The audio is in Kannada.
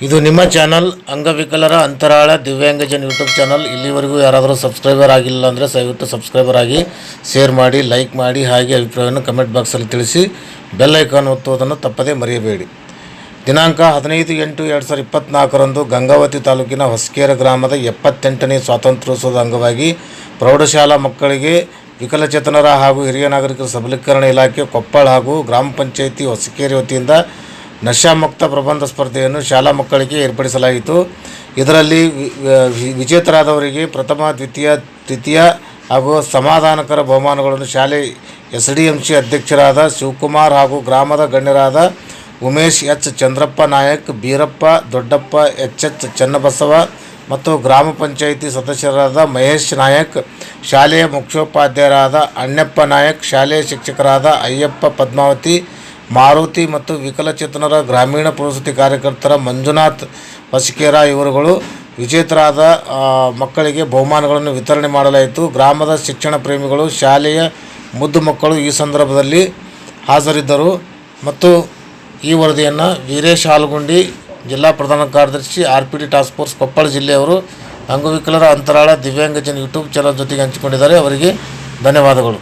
ಇದು ನಿಮ್ಮ ಚಾನಲ್ ಅಂಗವಿಕಲರ ಅಂತರಾಳ ದಿವ್ಯಾಂಗಜನ್ ಯೂಟ್ಯೂಬ್ ಚಾನಲ್ ಇಲ್ಲಿವರೆಗೂ ಯಾರಾದರೂ ಸಬ್ಸ್ಕ್ರೈಬರ್ ಆಗಿಲ್ಲ ಅಂದರೆ ದಯವಿಟ್ಟು ಸಬ್ಸ್ಕ್ರೈಬರ್ ಆಗಿ ಶೇರ್ ಮಾಡಿ ಲೈಕ್ ಮಾಡಿ, ಹಾಗೆ ಅಭಿಪ್ರಾಯವನ್ನು ಕಮೆಂಟ್ ಬಾಕ್ಸಲ್ಲಿ ತಿಳಿಸಿ ಬೆಲ್ ಐಕಾನ್ ಒತ್ತುವುದನ್ನು ತಪ್ಪದೇ ಮರೆಯಬೇಡಿ. ದಿನಾಂಕ ಹದಿನೈದು ಎಂಟು ಎರಡು ಸಾವಿರದ ಇಪ್ಪತ್ತ್ನಾಲ್ಕರಂದು ಗಂಗಾವತಿ ತಾಲೂಕಿನ ಹೊಸಕೇರ ಗ್ರಾಮದ ಎಪ್ಪತ್ತೆಂಟನೇ ಸ್ವಾತಂತ್ರ್ಯೋತ್ಸವದ ಅಂಗವಾಗಿ ಪ್ರೌಢಶಾಲಾ ಮಕ್ಕಳಿಗೆ ವಿಕಲಚೇತನರ ಹಾಗೂ ಹಿರಿಯ ನಾಗರಿಕರ ಸಬಲೀಕರಣ ಇಲಾಖೆ ಕೊಪ್ಪಳ ಹಾಗೂ ಗ್ರಾಮ ಪಂಚಾಯಿತಿ ಹೊಸಕೇರಿ ವತಿಯಿಂದ ನಶಾಮುಕ್ತ ಪ್ರಬಂಧ ಸ್ಪರ್ಧೆಯನ್ನು ಶಾಲಾ ಮಕ್ಕಳಿಗೆ ಏರ್ಪಡಿಸಲಾಯಿತು. ಇದರಲ್ಲಿ ವಿಜೇತರಾದವರಿಗೆ ಪ್ರಥಮ, ದ್ವಿತೀಯ, ತೃತೀಯ ಹಾಗೂ ಸಮಾಧಾನಕರ ಬಹುಮಾನಗಳನ್ನು ಶಾಲೆ ಎಸ್ ಡಿ ಎಂ ಸಿ ಅಧ್ಯಕ್ಷರಾದ ಶಿವಕುಮಾರ್ ಹಾಗೂ ಗ್ರಾಮದ ಗಣ್ಯರಾದ Umesh H. Chandrappa Nayak, Beerappa Doddappa H. H. Channabasava ಮತ್ತು ಗ್ರಾಮ ಪಂಚಾಯಿತಿ ಸದಸ್ಯರಾದ ಮಹೇಶ್ ನಾಯಕ್, ಶಾಲೆಯ ಮುಖ್ಯೋಪಾಧ್ಯಾಯರಾದ ಅಣ್ಣಪ್ಪ ನಾಯಕ್, ಶಾಲೆಯ ಶಿಕ್ಷಕರಾದ ಅಯ್ಯಪ್ಪ ಪದ್ಮಾವತಿ ಮಾರುತಿ ಮತ್ತು ವಿಕಲಚೇತನರ ಗ್ರಾಮೀಣ ಪುನರ್ವಸತಿ ಕಾರ್ಯಕರ್ತರ ಮಂಜುನಾಥ್ ವಸಿಕೇರ ಇವರುಗಳು ವಿಜೇತರಾದ ಮಕ್ಕಳಿಗೆ ಬಹುಮಾನಗಳನ್ನು ವಿತರಣೆ ಮಾಡಲಾಯಿತು. ಗ್ರಾಮದ ಶಿಕ್ಷಣ ಪ್ರೇಮಿಗಳು, ಶಾಲೆಯ ಮುದ್ದು ಮಕ್ಕಳು ಈ ಸಂದರ್ಭದಲ್ಲಿ ಹಾಜರಿದ್ದರು. ಮತ್ತು ಈ ವರದಿಯನ್ನು ವೀರೇಶ್ ಹಾಲ್ಗುಂಡಿ ಜಿಲ್ಲಾ ಪ್ರಧಾನ ಕಾರ್ಯದರ್ಶಿ R P D task force Koppal ಜಿಲ್ಲೆಯವರು ಅಂಗವಿಕಲರ ಅಂತರಾಳ ದಿವ್ಯಾಂಗಜನ್ ಯೂಟ್ಯೂಬ್ ಚಾನಲ್ ಜೊತೆಗೆ ಹಂಚಿಕೊಂಡಿದ್ದಾರೆ. ಅವರಿಗೆ ಧನ್ಯವಾದಗಳು.